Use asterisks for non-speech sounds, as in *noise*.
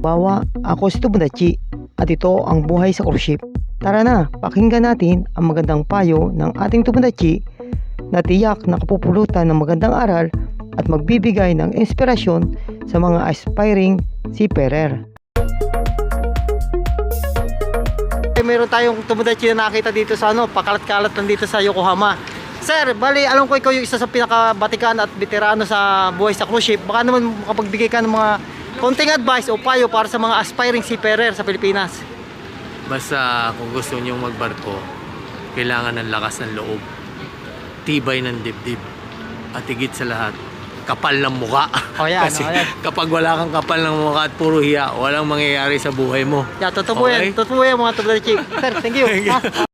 Bawa, ako si Tomodachi at ito ang buhay sa cruise ship. Tara na, pakinggan natin ang magandang payo ng ating Tomodachi na tiyak na kapupulutan ng magandang aral at magbibigay ng inspirasyon sa mga aspiring seafarer. Eh, meron tayong Tomodachi na nakita dito sa ano, pakalat-kalat lang dito sa Yokohama. Sir, bali, alam ko ikaw yung isa sa pinakabatikan at veterano sa buhay sa cruise ship. Baka naman makapagbigay ka ng mga konting advice o payo para sa mga aspiring seafarer sa Pilipinas. Basta kung gusto nyong magbarko, kailangan ng lakas ng loob, tibay ng dibdib, at higit sa lahat, kapal ng muka. O yan, Kasi *laughs* o yan. kapag wala kang kapal ng muka at puro hiya, walang mangyayari sa buhay mo. Yeah, totoo po yan. Okay. Totoo po yan mga Tomodachi. Sir, thank you. Thank you. Ha?